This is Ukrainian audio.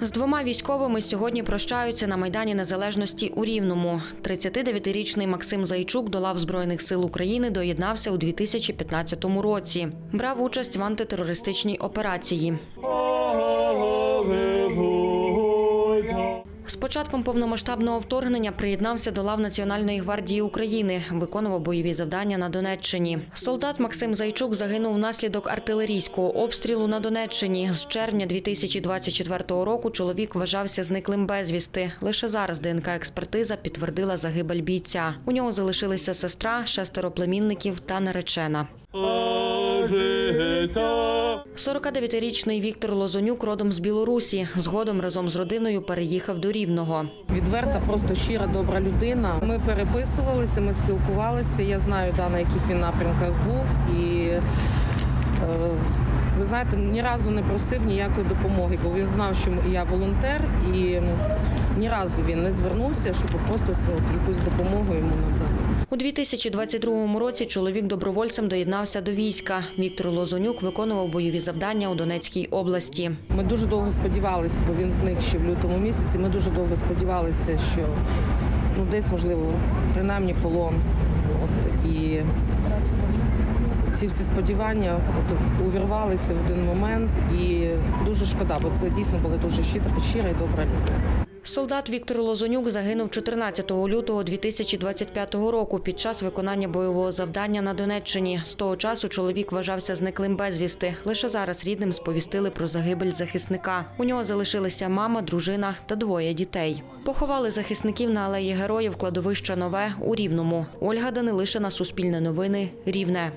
З двома військовими сьогодні прощаються на Майдані Незалежності у Рівному. 39-річний Максим Зайчук до лав Збройних сил України доєднався у 2015 році. Брав участь в антитерористичній операції. З початком повномасштабного вторгнення приєднався до лав Національної гвардії України, виконував бойові завдання на Донеччині. Солдат Максим Зайчук загинув внаслідок артилерійського обстрілу на Донеччині. З червня 2024 року чоловік вважався зниклим безвісти. Лише зараз ДНК-експертиза підтвердила загибель бійця. У нього залишилися сестра, шестеро племінників та наречена. 49-річний Віктор Лозонюк родом з Білорусі. Згодом разом з родиною переїхав до Рівного. Відверта, просто щира, добра людина. Ми переписувалися, ми спілкувалися. Я знаю, да, на яких він напрямках був. І е, ви знаєте, ні разу не просив ніякої допомоги, бо він знав, що я волонтер, і ні разу він не звернувся, щоб просто якусь допомогу йому надати. У 2022 році чоловік добровольцем доєднався до війська. Віктор Лозонюк виконував бойові завдання у Донецькій області. Ми дуже довго сподівалися, бо він зник ще в лютому місяці. Ми дуже довго сподівалися, що ну десь можливо принаймні полон. От і ці всі сподівання от, увірвалися в один момент, і дуже шкода, бо це дійсно була дуже щира, щира і добра людина. Солдат Віктор Лозонюк загинув 14 лютого 2025 року під час виконання бойового завдання на Донеччині. З того часу чоловік вважався зниклим безвісти. Лише зараз рідним сповістили про загибель захисника. У нього залишилися мама, дружина та двоє дітей. Поховали захисників на алеї героїв кладовища Нове у Рівному. Ольга Данилишина, Суспільне новини, Рівне.